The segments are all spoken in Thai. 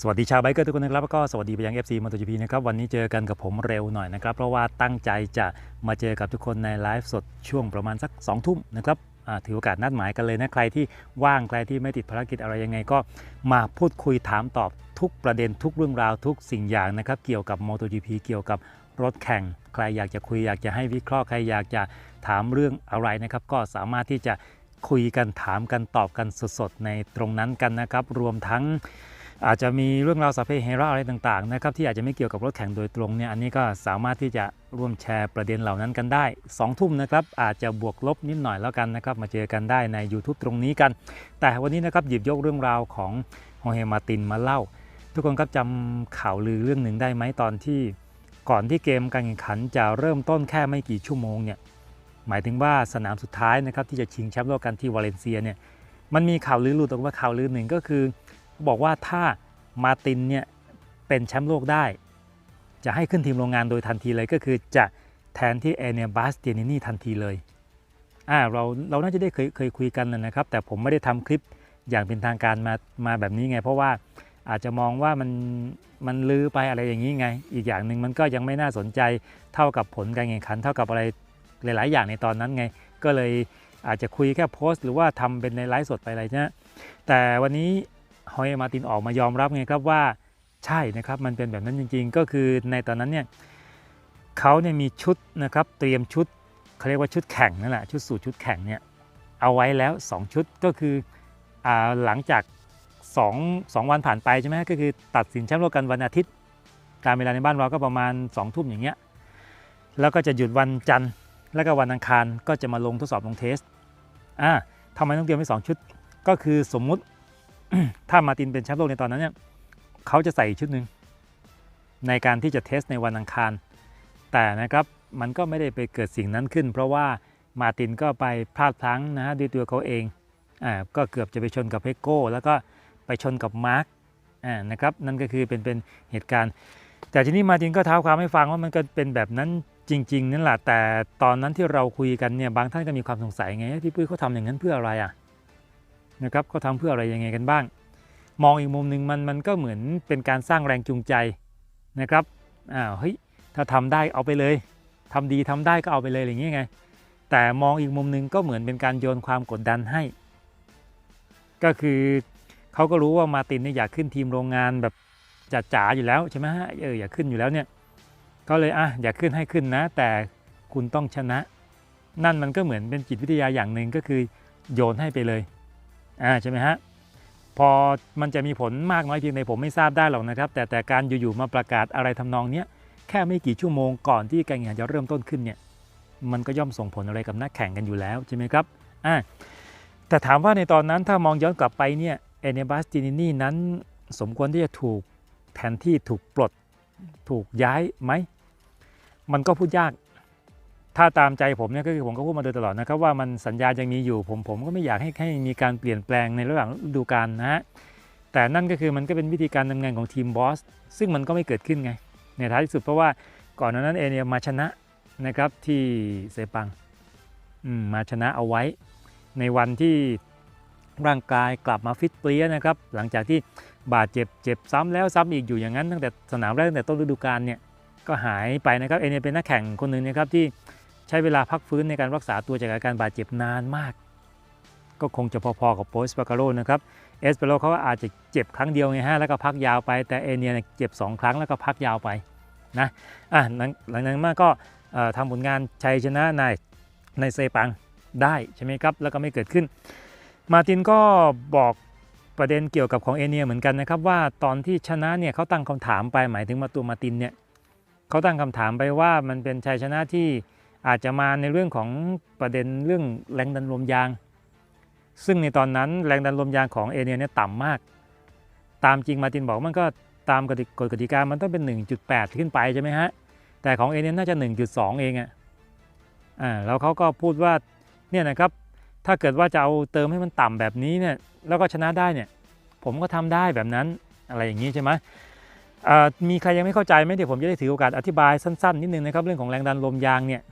สวัสดีชาวไบเกอร์ทุกคนนะครับแล้วก็สวัสดีไปยัง FC m o t o GP นะครับวันนี้เจอกันกับผมเร็วหน่อยนะครับ เพราะว่าตั้งใจจะมาเจอกับทุกคนในไลฟ์สดช่วงประมาณสัก 2 ทุ่มนะครับถือโอกาสนัดหมายกันเลยนะใครที่ว่างใครที่ไม่ติดภารกิจอะไรยังไงก็มาพูดคุยถามตอบทุกประเด็นทุกเรื่องราวทุกสิ่งอย่างนะครับเกี่ยวกับ MotoGP เกี่ยวกับรถแข่ง ใครอยากจะคุยอยากจะให้วิเคราะห์ใครอยากจะถามเรื่องอะไรนะครับก็สามารถที่จะคุยกันถามกันตอบกันสดๆในตรงนั้นกันนะครับรวมทั้ง อาจจะมีเรื่องราวสัพเพเหระอะไรต่างๆนะครับที่อาจจะไม่เกี่ยวกับรถแข่งโดยตรงเนี่ยอันนี้ก็สามารถที่จะร่วมแชร์ประเด็นเหล่านั้นกันได้2ทุ่มนะครับอาจจะบวกลบนิดหน่อยแล้วกันนะครับมาเจอกันได้ใน YouTube ตรงนี้กัน แต่วันนี้นะครับหยิบยกเรื่องราวของโฮเฮมาตินมาเล่า ทุกคนครับจำข่าวลือเรื่องหนึ่งได้ไหมตอนที่ก่อนที่เกมการแข่งขันจะเริ่มต้นแค่ไม่กี่ชั่วโมงเนี่ยหมายถึงว่าสนามสุดท้ายนะครับที่จะชิงแชมป์โลกกันที่วาเลนเซียเนี่ยมันมีข่าวลือหลุดออกมาข่าวลือหนึ่งก็คือ บอกว่าถ้ามาตินเนี่ยเป็นแชมป์โลกได้ จะให้ขึ้นทีมโรงงานโดยทันทีเลยก็คือจะแทนที่เอเนียบาสเตียนินี่ทันทีเลยอ่าเราเราน่าจะได้เคยเคยคุยกันนะครับ แต่ผมไม่ได้ทำคลิปอย่างเป็นทางการมามาแบบนี้ไง เพราะว่าอาจจะมองว่ามันมันลือไปอะไรอย่างนี้ไง อีกอย่างหนึ่งมันก็ยังไม่น่าสนใจเท่ากับผลการแข่งขัน เท่ากับอะไรหลาย ๆ อย่างในตอนนั้นไง ก็เลยอาจจะคุยแค่โพสต์ หรือว่าทำเป็นในไลฟ์สดไปอะไรนะแต่วันนี้ ฮอยมาตินออกมายอมรับไงครับว่าใช่นะครับมันเป็นแบบนั้นจริง ๆ ก็คือในตอนนั้นเนี่ยเขาเนี่ยมีชุดนะครับเตรียมชุดเขาเรียกว่าชุดแข่งนั่นแหละชุดสูตรชุดแข่งเนี่ยเอาไว้แล้ว 2 ชุดก็คืออหลังจาก2 2วันผ่านไปใช่ไหมก็คือตัดสินแชมป์โลกกันวันอาทิตย์ การเวลาในบ้านเราก็ประมาณ2ทุ่มอย่างเงี้ยแล้วก็จะหยุดวันจันทร์ แล้วก็วันอังคารก็จะมาลงทดสอบลงเทสอ่าทำไมต้องเตรียมไว้สองชุด ก็คือสมมุติ ถ้ามาตินเป็นแชมป์โลกในตอนนั้นเนี่ยเขาจะใส่อีกชุดหนึ่งในการที่จะเทสในวันอังคาร แต่นะครับมันก็ไม่ได้ไปเกิดสิ่งนั้นขึ้น เพราะว่ามาตินก็ไปพลาดพลั้งนะฮะด้วยตัวเขาเองอ่าก็เกือบจะไปชนกับเพโก้แล้วก็ไปชนกับมาร์กอ่านะครับนั่นก็คือเป็นเป็นเหตุการณ์ แต่ทีนี้มาตินก็เท้าความให้ฟังว่ามันก็เป็นแบบนั้นจริง ๆ นั่นแหละแต่ตอนนั้นที่เราคุยกันเนี่ยบางท่านก็มีความสงสัยไงพี่ปุ้ยเขาทำอย่างนั้นเพื่ออะไรอะ นะครับเขาทำเพื่ออะไรยังไงกันบ้าง มองอีกมุมหนึ่งมันมันก็เหมือนเป็นการสร้างแรงจูงใจนะครับอ้าวเฮ้ยถ้าทำได้เอาไปเลยทำดีทำได้ก็เอาไปเลยอย่างนี้ไง แต่มองอีกมุมหนึ่งก็เหมือนเป็นการโยนความกดดันให้ ก็คือเขาก็รู้ว่ามาตินเนี่ยอยากขึ้นทีมโรงงานแบบจัดจ๋าอยู่แล้วใช่ไหมฮะเอออยากขึ้นอยู่แล้วเนี่ยก็เลยอะอยากขึ้นให้ขึ้นนะ แต่คุณต้องชนะ นั่นมันก็เหมือนเป็นจิตวิทยาอย่างหนึ่งก็คือโยนให้ไปเลย อ่าใช่ไหมฮะพอมันจะมีผลมากน้อยเพียงใดผมไม่ทราบได้หรอกนะครับ แต่แต่การอยู่ๆมาประกาศอะไรทำนองเนี้ยแค่ไม่กี่ชั่วโมงก่อนที่การแข่งขันจะเริ่มต้นขึ้นเนี่ยมันก็ย่อมส่งผลอะไรกับนักแข่งกันอยู่แล้วใช่ไหมครับอ่าแต่ถามว่าในตอนนั้นถ้ามองย้อนกลับไปเนี่ยเอเนบัสตินินี่นั้นสมควรที่จะถูกแทนที่ถูกปลดถูกย้ายไหม มันก็พูดยาก ถ้าตามใจผมเนี่ยก็คือผมก็พูดมาโดยตลอดนะครับว่ามันสัญญายังมีอยู่ผมผมก็ไม่อยากให้ให้มีการเปลี่ยนแปลงในระหว่างฤดูกาลนะฮะแต่นั่นก็คือมันก็เป็นวิธีการทำงานของทีมบอสซึ่งมันก็ไม่เกิดขึ้นไง ในท้ายที่สุดเพราะว่าก่อนหน้านั้นเอเนี่ยมาชนะนะครับที่เซปังมมาชนะเอาไว้ ในวันที่ร่างกายกลับมาฟิตเปรี้ยนะครับหลังจากที่บาดเจ็บเจ็บซ้ำแล้วซ้ำอีกอยู่อย่างนั้นตั้งแต่สนามแรกตั้งแต่ต้นฤดูกาลเนี่ยก็หายไปนะครับเอเนี่ยเป็นนักแข่งคนหนึ่งนะครับที่ ใช้เวลาพักฟื้นในการรักษาตัวจากอาการบาดเจ็บนานมาก ก็คงจะพอๆกับโปสปาการโรนะครับเอสเปโรเขาอาจจะเจ็บครั้งเดียวไงฮะแล้วก็พักยาวไปแต่เอเนียเจ็บ 2 ครั้งแล้วก็พักยาวไปนะอะหลังจากนั้นมาก็ทำผลงานชัยชนะในในเซปังได้ใช่ไหมครับแล้วก็ไม่เกิดขึ้น มาตินก็บอกประเด็นเกี่ยวกับของเอเนียเหมือนกันนะครับว่าตอนที่ชนะเนี่ยเขาตั้งคำถามไปหมายถึงมาตัวมาตินเนี่ยเขาตั้งคำถามไปว่ามันเป็นชัยชนะที่ อาจจะมาในเรื่องของประเด็นเรื่องแรงดันลมยาง ซึ่งในตอนนั้นแรงดันลมยางของเอเนียเนี่ยต่ำมาก ตามจริงมาตินบอกมันก็ตามกฎกฎกติกามันต้องเป็น 1.8 ขึ้นไปใช่ไหมฮะ แต่ของเอเนียน่าจะ 1.2 เองอะอ่าแล้วเขาก็พูดว่าเนี่ยนะครับถ้าเกิดว่าจะเอาเติมให้มันต่ำแบบนี้เนี่ยแล้วก็ชนะได้เนี่ยผมก็ทำได้แบบนั้นอะไรอย่างนี้ใช่ไหมมีใครยังไม่เข้าใจไหมเดี๋ยวผมจะได้ถือโอกาสอธิบายสั้นๆนิดนึงนะครับเรื่องของแรงดันลมยางเนี่ย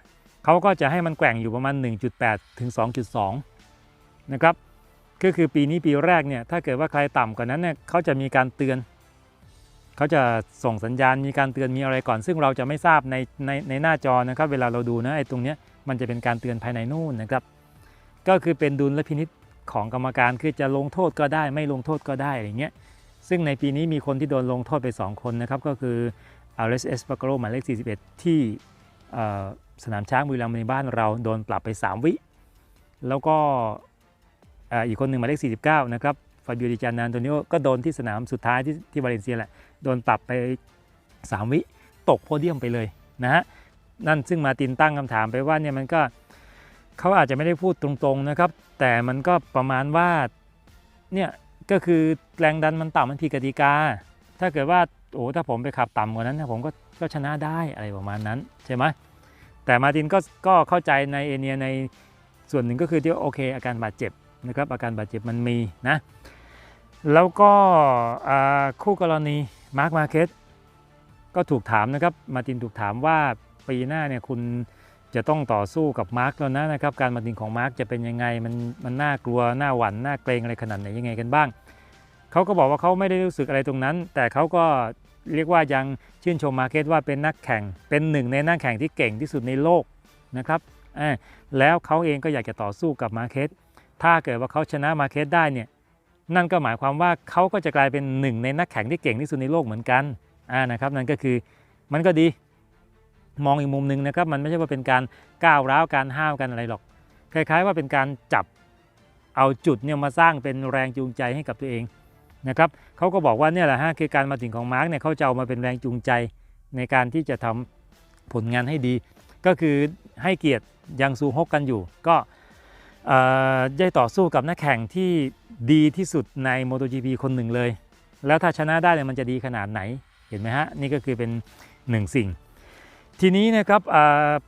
เขาก็จะให้มันแกว่งอยู่ประมาณ 1.8 ถึง 2.2 นะครับ ก็คือปีนี้ปีแรกเนี่ย ถ้าเกิดว่าใครต่ำกว่านั้นเนี่ยเขาจะมีการเตือน เขาจะส่งสัญญาณ มีการเตือน มีอะไรก่อน ซึ่งเราจะไม่ทราบในในในหน้าจอนะครับ เวลาเราดูนะไอ้ตรงเนี้ยมันจะเป็นการเตือนภายในนู่นนะครับ ก็คือเป็นดุลและพินิษของกรรมการ คือจะลงโทษก็ได้ ไม่ลงโทษก็ได้อะไรเงี้ย ซึ่งในปีนี้มีคนที่โดนลงโทษไป 2 คนนะครับ ก็คือ RSS p a c o หมายเลข41 ที่ สนามช้างบุรีรัมย์ในบ้านเราโดนปรับไป 3 วิ แล้วก็อ,อีกคนหนึ่งหมายเลข 49 นะครับฟาบิโอดิจานานโตนิโอก็โดนที่สนามสุดท้ายที่ที่วาเลนเซียแหละ โดนปรับไป 3 วิตกโพเดียมไปเลยนะฮะ นั่นซึ่งมาตินตั้งคำถามไปว่าเนี่ยมันก็เขาอาจจะไม่ได้พูดตรงๆนะครับ แต่มันก็ประมาณว่าเนี่ยก็คือแรงดันมันต่ำมันผิดกติกา ถ้าเกิดว่าโอ้ถ้าผมไปขับต่ำกว่านั้นนะผมก็ก็ชนะได้อะไรประมาณนั้นใช่ไหม แต่มาตินก็ก็เข้าใจในเอเนียในส่วนหนึ่งก็คือที่โอเค อาการบาดเจ็บนะครับอาการบาดเจ็บมันมีนะแล้วก็คู่กรณีมาร์คมาเก็ตก็ถูกถามนะครับมาตินถูกถามว่าปีหน้าเนี่ยคุณจะต้องต่อสู้กับมาร์คแล้วนะนะครับการมาตินของมาร์คจะเป็นยังไงมันมันน่ากลัวน่าหวั่นน่าเกรงอะไรขนาดไหนยังไงกันบ้างเขาก็บอกว่าเขาไม่ได้รู้สึกอะไรตรงนั้น แต่เขาก็ เรียกว่ายังชื่นชมมาเก็ตว่าเป็นนักแข่ง เป็นหนึ่งในนักแข่งที่เก่งที่สุดในโลกนะครับอ่าแล้วเขาเองก็อยากจะต่อสู้กับมาเก็ตถ้าเกิดว่าเขาชนะมาเก็ตได้เนี่ยนั่นก็หมายความว่าเขาก็จะกลายเป็นหนึ่งในนักแข่งที่เก่งที่สุดในโลกเหมือนกันอ่านะครับนั่นก็คือมันก็ดีมองอีกมุมหนึ่งนะครับมันไม่ใช่ว่าเป็นการก้าวร้าวการห้าวกันอะไรหรอก คล้าย ๆ ว่าเป็นการจับเอาจุดเนี่ยมาสร้างเป็นแรงจูงใจให้กับตัวเอง นะครับเขาก็บอกว่าเนี่ยแหละฮะคือการมาถึงของมาร์กเนี่ยเขาจะเอามาเป็นแรงจูงใจในการที่จะทำผลงานให้ดี ก็คือให้เกียรติยังซูฮกกันอยู่ ก็เอ่อได้ต่อสู้กับนักแข่งที่ดีที่สุดใน MotoGP คนหนึ่งเลย แล้วถ้าชนะได้เนี่ยมันจะดีขนาดไหนเห็นไหมฮะนี่ก็คือเป็นหนึ่งสิ่ง ทีนี้นะครับ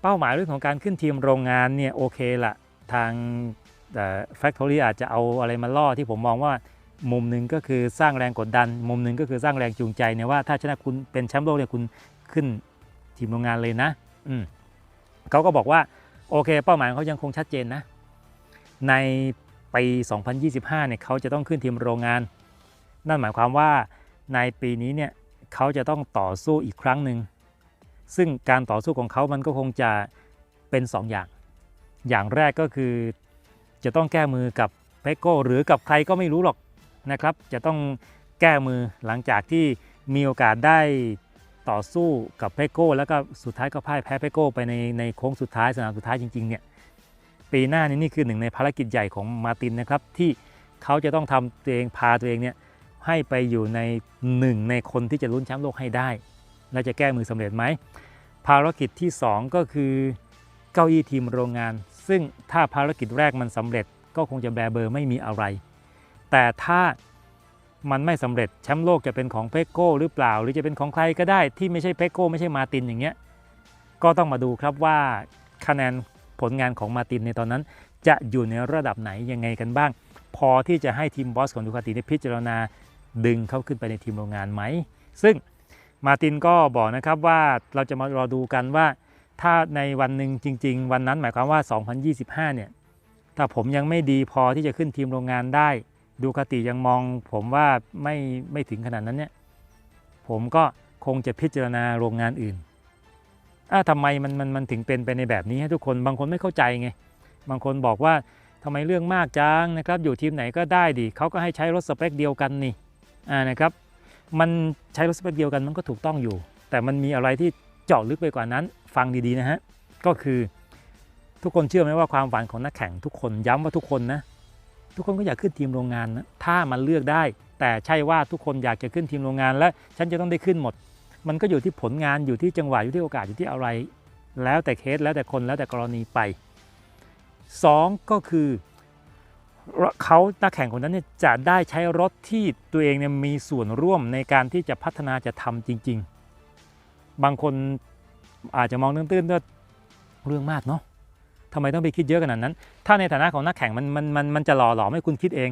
เป้าหมายเรื่องของการขึ้นทีมโรงงานเนี่ยโอเคละทางแฟคทอรี่อาจจะเอาอะไรมาล่อที่ผมมองว่า มุมหนึ่งก็คือสร้างแรงกดดัน มุมหนึ่งก็คือสร้างแรงจูงใจเนี่ยว่าถ้าชนะคุณเป็นแชมป์โลกเนี่ยคุณขึ้นทีมโรงงานเลยนะ อืมเขาก็บอกว่าโอเค เป้าหมายเขายังคงชัดเจนนะ ในปี 2025 เนี่ยเขาจะต้องขึ้นทีมโรงงาน นั่นหมายความว่าในปีนี้เนี่ยเขาจะต้องต่อสู้อีกครั้งหนึ่งซึ่งการต่อสู้ของเขามันก็คงจะเป็น 2 อย่าง อย่างแรกก็คือจะต้องแก้มือกับเปโก้หรือกับใครก็ไม่รู้หรอก นะครับ จะต้องแก้มือหลังจากที่มีโอกาสได้ต่อสู้กับเปโก้ แล้วก็สุดท้ายก็พ่ายแพ้เปโก้ไปในในโค้งสุดท้ายสนามสุดท้ายจริงๆเนี่ยปีหน้านี้นี่คือหนึ่งในภารกิจใหญ่ของมาตินนะครับที่เขาจะต้องทำตัวเองพาตัวเองเนี่ยให้ไปอยู่ในหนึ่งในคนที่จะลุ้นแชมป์โลกให้ได้ และจะแก้มือสำเร็จไหมภารกิจที่ 2 ก็คือเก้าอี้ทีมโรงงาน ซึ่งถ้าภารกิจแรกมันสำเร็จก็คงจะแบเบอร์ไม่มีอะไร แต่ถ้ามันไม่สำเร็จแชมป์โลกจะเป็นของเปโก้หรือเปล่า หรือจะเป็นของใครก็ได้ที่ไม่ใช่เปโก้ไม่ใช่มาตินอย่างเงี้ยก็ต้องมาดูครับว่าคะแนนผลงานของมาตินในตอนนั้น จะอยู่ในระดับไหนยังไงกันบ้าง พอที่จะให้ทีมบอสของดูคาติได้พิจารณาดึงเขาขึ้นไปในทีมโรงงานไหม ซึ่งมาตินก็บอกนะครับว่าเราจะมารอดูกันว่า ถ้าในวันหนึ่งจริง ๆ วันนั้นหมายความว่า 2025 เนี่ยถ้าผมยังไม่ดีพอที่จะขึ้นทีมโรงงานได้ ดูคติยังมองผมว่าไม่ไม่ถึงขนาดนั้นเนี่ยผมก็คงจะพิจารณาโรงงานอื่นอะทำไมมันมันมันถึงเป็นไปในแบบนี้ให้ทุกคนบางคนไม่เข้าใจไงบางคนบอกว่าทำไมเรื่องมากจังนะครับ อยู่ทีมไหนก็ได้ดิเขาก็ให้ใช้รถสเปคเดียวกันนี่อ่านะครับ มันใช้รถสเปคเดียวกันมันก็ถูกต้องอยู่ แต่มันมีอะไรที่เจาะลึกไปกว่านั้น ฟังดีๆนะฮะก็คือทุกคนเชื่อไหมว่าความฝันของนักแข่งทุกคนย้ำว่าทุกคนนะ ทุกคนก็อยากขึ้นทีมโรงงานนะถ้ามันเลือกได้ แต่ใช่ว่าทุกคนอยากจะขึ้นทีมโรงงาน และฉันจะต้องได้ขึ้นหมด มันก็อยู่ที่ผลงานอยู่ที่จังหวะอยู่ที่โอกาสอยู่ที่อะไร แล้วแต่เคสแล้วแต่คนแล้วแต่กรณีไป 2 ก็คือเขานักแข่งคนนั้นเนี่ยจะได้ใช้รถที่ตัวเองเนี่ยมีส่วนร่วมในการที่จะพัฒนาจะทำจริง ๆ บางคนอาจจะมองตื้นๆว่าเรื่องมากเนาะ ทำไมต้องไปคิดเยอะขนาดนั้น ถ้าในฐานะของนักแข่งมันมันมันมันจะหล่อหลอมให้คุณคิดเอง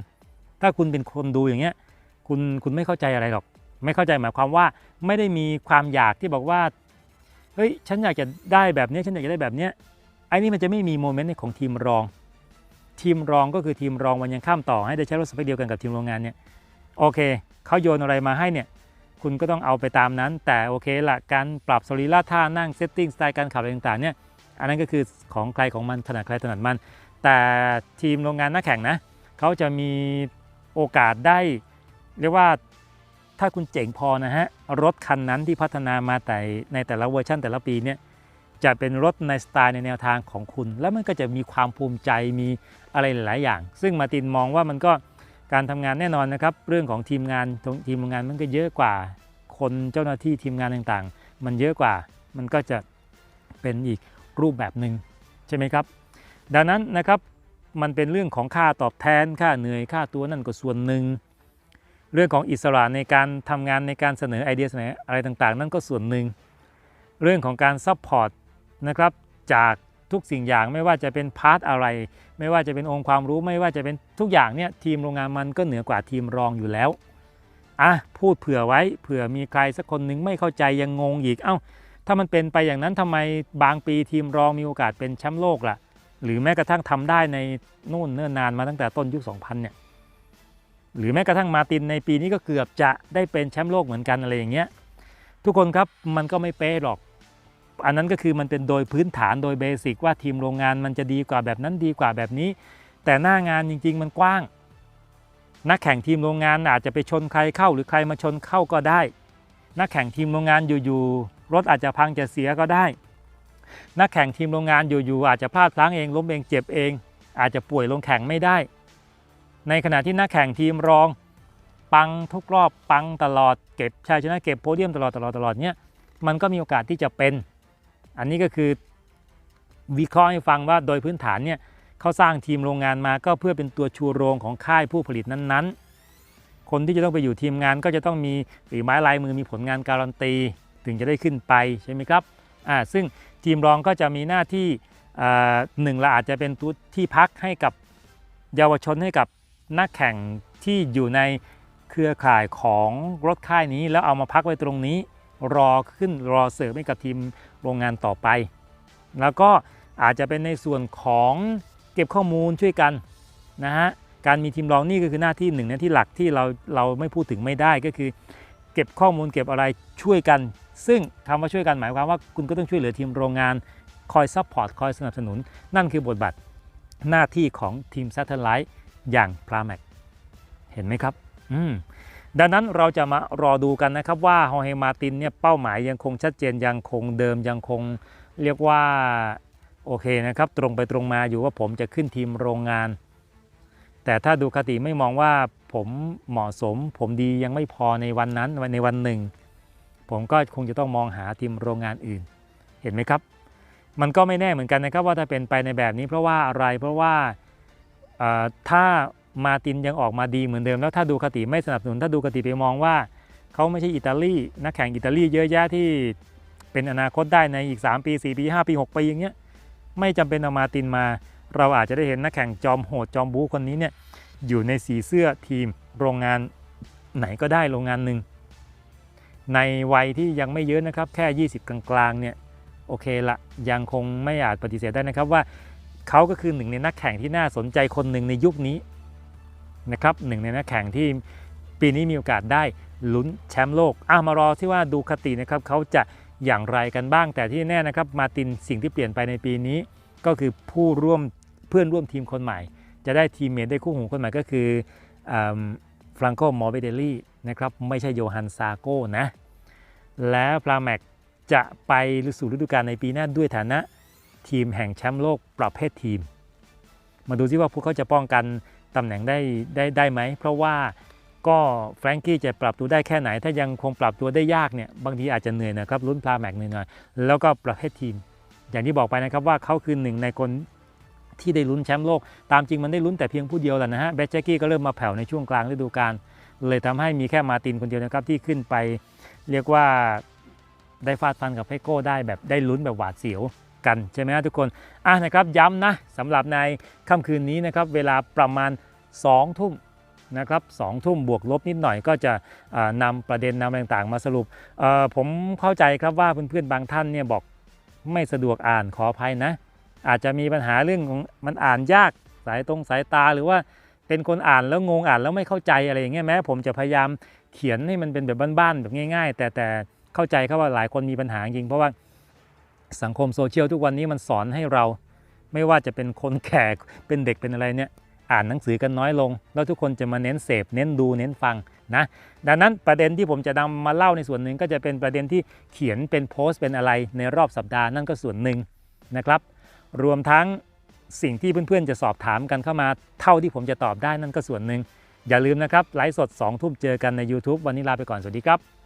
ถ้าคุณเป็นคนดูอย่างเงี้ยคุณคุณไม่เข้าใจอะไรหรอก ไม่เข้าใจหมายความว่าไม่ได้มีความอยากที่บอกว่าเฮ้ยฉันอยากจะได้แบบนี้ฉันอยากจะได้แบบเนี้ยไอ้นี่มันจะไม่มีโมเมนต์ในของทีมรอง ทีมรองก็คือทีมรองวันยังข้ามต่อให้ได้ใช้รถสเปคเดียวกันกับทีมโรงงานเนี่ยโอเคเขาโยนอะไรมาให้เนี่ยคคุณก็ต้องเอาไปตามนั้น แต่โอเคละการปรับสรีระท่านั่งเซตติ้งสไตล์การขับอะไรต่างๆเนี่ย อันนั้นก็คือของใครของมันถนัดใครถนัดมัน แต่ทีมโรงงานนักแข่งนะเขาจะมีโอกาสได้เรียกว่าถ้าคุณเจ๋งพอนะฮะรถคันนั้นที่พัฒนามาแต่ในแต่ละเวอร์ชันแต่ละปีเนี่ยจะเป็นรถในสไตล์ในแนวทางของคุณ แล้วมันก็จะมีความภูมิใจมีอะไรหลาย ๆ อย่าง ซึ่งมาตินมองว่ามันก็การทำงานแน่นอนนะครับ เรื่องของทีมงานทีมงงานมันก็เยอะกว่าคนเจ้าหน้าที่ทีมงานต่าง ๆ มันเยอะกว่ามันก็จะเป็นอีก รูปแบบหนึ่งใช่ไหมครับ ดังนั้นนะครับมันเป็นเรื่องของค่าตอบแทน ค่าเหนื่อยค่าตัวนั่นก็ส่วนหนึ่ง เรื่องของอิสระในการทำงานในการเสนอไอเดียเสนออะไรต่างๆ นั่นก็ส่วนหนึ่ง เรื่องของการซัพพอร์ตนะครับจากทุกสิ่งอย่างไม่ว่าจะเป็นพาร์ทอะไร ไม่ว่าจะเป็นองค์ความรู้ไม่ว่าจะเป็นทุกอย่างเนี่ยทีมโรงงานมันก็เหนือกว่าทีมรองอยู่แล้วอะพูดเผื่อไว้เผื่อมีใครสักคนหนึงไม่เข้าใจยังงงอีกเอ้า ถ้ามันเป็นไปอย่างนั้นทำไมบางปีทีมรองมีโอกาสเป็นแชมป์โลกล่ะ หรือแม้กระทั่งทำได้ในนู่นเนิ่นนานมาตั้งแต่ต้นยุค 2000 เนี่ย หรือแม้กระทั่งมาตินในปีนี้ก็เกือบจะได้เป็นแชมป์โลกเหมือนกันอะไรอย่างเงี้ย ทุกคนครับมันก็ไม่เป๊ะหรอก อันนั้นก็คือมันเป็นโดยพื้นฐานโดยเบสิกว่าทีมโรงงานมันจะดีกว่าแบบนั้นดีกว่าแบบนี้ แต่หน้างานจริง ๆ มันกว้าง นักแข่งทีมโรงงานอาจจะไปชนใครเข้า หรือใครมาชนเข้าก็ได้ นักแข่งทีมโรงงานอยู่ๆ รถอาจจะพังจะเสียก็ได้ นักแข่งทีมโรงงานอยู่ๆอาจจะพลาดพลั้งเองล้มเองเจ็บเอง อาจจะป่วยลงแข่งไม่ได้ ในขณะที่นักแข่งทีมรอง ปังทุกรอบปังตลอดเก็บชัยชนะเก็บโพเดียมตลอดตลอดตลอดเนี้ยมันก็มีโอกาสที่จะเป็น อันนี้ก็คือวิเคราะห์ให้ฟังว่าโดยพื้นฐานเนี่ยเขาสร้างทีมโรงงานมาก็เพื่อเป็นตัวชูโรงของค่ายผู้ผลิตนั้นๆ คนที่จะต้องไปอยู่ทีมงานก็จะต้องมีฝีไม้ลายมือมีผลงานการันตี ถึงจะได้ขึ้นไปใช่ไหมครับอ่าซึ่งทีมรองก็จะมีหน้าที่อ่าหนึ่งละอาจจะเป็นที่พักให้กับเยาวชนให้กับนักแข่งที่อยู่ในเครือข่ายของรถค่ายนี้ แล้วเอามาพักไว้ตรงนี้ รอขึ้นรอเสิร์ฟให้กับทีมโรงงานต่อไป แล้วก็อาจจะเป็นในส่วนของเก็บข้อมูลช่วยกันนะฮะการมีทีมรองนี่ก็คือหน้าที่หนึ่งหน้าที่หลักที่เราเราไม่พูดถึงไม่ได้ก็คือ เก็บข้อมูลเก็บอะไรช่วยกัน ซึ่งคำว่าช่วยกันหมายความว่าคุณก็ต้องช่วยเหลือทีมโรงงาน คอยซัพพอร์ตคอยสนับสนุน นั่นคือบทบาทหน้าที่ของทีม Satellite อย่าง p r a m a c เห็นไหมครับ อืมดังนั้นเราจะมารอดูกันนะครับว่าฮอเฮมาตินเนี่ยเป้าหมายยังคงชัดเจนยังคงเดิมยังคงเรียกว่าโอเคนะครับ ตรงไปตรงมาอยู่ว่าผมจะขึ้นทีมโรงงาน แต่ถ้าดูคติไม่มองว่าผมเหมาะสม ผมดียังไม่พอในวันนั้นในวันหนึ่ง ผมก็คงจะต้องมองหาทีมโรงงานอื่น เห็นไหมครับ มันก็ไม่แน่เหมือนกันนะครับว่าถ้าเป็นไปในแบบนี้เพราะว่าอะไรเพราะว่าถ้ามาตินยังออกมาดีเหมือนเดิม แล้วถ้าดูคติไม่สนับสนุน ถ้าดูคติไปมองว่าเขาไม่ใช่อิตาลีนักแข่งอิตาลีเยอะแยะที่เป็นอนาคตได้ในอีก 3 ปี 4 ปี 5 ปี 6 ปีอย่างเงี้ยไม่จำเป็นเอามาตินมา เราอาจจะได้เห็นนักแข่งจอมโหดจอมบู๊คนนี้เนี่ยอยู่ในสีเสื้อทีมโรงงานไหนก็ได้โรงงานหนึ่งในวัยที่ยังไม่เยอะนะครับแค่ 20 กลางๆเนี่ยโอเคละยังคงไม่อาจปฏิเสธได้นะครับว่าเขาก็คือหนึ่งในนักแข่งที่น่าสนใจคนหนึ่งในยุคนี้นะครับหนึ่งในนักแข่งที่ปีนี้มีโอกาสได้ลุ้นแชมป์โลกอะมารอที่ว่าดูคตินะครับเขาจะอย่างไรกันบ้างแต่ที่แน่นะครับมาตินสิ่งที่เปลี่ยนไปในปีนี้ก็คือผู้ร่วม เพื่อนร่วมทีมคนใหม่ จะได้ทีมเมทได้คู่หูคนใหม่ก็คือฟรังโกมอร์เบเดลี่นะครับไม่ใช่โยฮันซาโก้นะแล้วพลาแม็กจะไปสู่ฤดูกาลในปีหน้าด้วยฐานะทีมแห่งแชมป์โลกประเภททีม มาดูซิว่าพวกเขาจะป้องกันตำแหน่งได้ได้ได้ไหม เพราะว่าก็แฟรงกี้จะปรับตัวได้แค่ไหน ถ้ายังคงปรับตัวได้ยากเนี่ยบางทีอาจจะเหนื่อยนะครับลุ้นพลาแม็กเหนื่อยๆแล้วก็ประเภททีม อย่างที่บอกไปนะครับว่าเขาคือหนึ่งในคน ที่ได้ลุ้นแชมป์โลก ตามจริงมันได้ลุ้นแต่เพียงผู้เดียวแหละนะฮะแบทแจ็กกี้ก็เริ่มมาแผ่วในช่วงกลางฤดูกาลเลยทำให้มีแค่มาตินคนเดียวนะครับที่ขึ้นไป เรียกว่าได้ฟาดฟันกับเพโก้ได้แบบได้ลุ้นแบบหวาดเสียวกันใช่ไหมฮะทุกคนอะนะครับย้ำนะสำหรับในค่ำคืนนี้นะครับเวลาประมาณ 2 ทุ่มนะครับสองทุ่มบวกลบนิดหน่อยก็จะนำประเด็นนำอะไรต่างๆ มาสรุป ผมเข้าใจครับว่าเพื่อนๆบางท่านเนี่ยบอกไม่สะดวกอ่านขออภัยนะ อาจจะมีปัญหาเรื่องของมันอ่านยากสายตรงสายตาหรือว่าเป็นคนอ่านแล้วงงอ่านแล้วไม่เข้าใจอะไรอย่างเงี้ยแม้ผมจะพยายามเขียนให้มันเป็นแบบบ้านๆแบบง่าย ๆ แต่แต่เข้าใจครับว่าหลายคนมีปัญหาจริง เพราะว่าสังคมโซเชียลทุกวันนี้มันสอนให้เรา ไม่ว่าจะเป็นคนแก่เป็นเด็กเป็นอะไรเนี่ยอ่านหนังสือกันน้อยลง แล้วทุกคนจะมาเน้นเสพเน้นดูเน้นฟังนะดังนั้นประเด็นที่ผมจะนำมาเล่าในส่วนหนึ่งก็จะเป็นประเด็นที่เขียนเป็นโพสต์เป็นอะไรในรอบสัปดาห์นั่นก็ส่วนหนึ่งนะครับ รวมทั้งสิ่งที่เพื่อนๆ จะสอบถามกันเข้ามาเท่าที่ผมจะตอบได้นั่นก็ส่วนหนึ่ง อย่าลืมนะครับ ไลฟ์สด 2 ทุ่มเจอกันใน YouTube วันนี้ลาไปก่อน สวัสดีครับ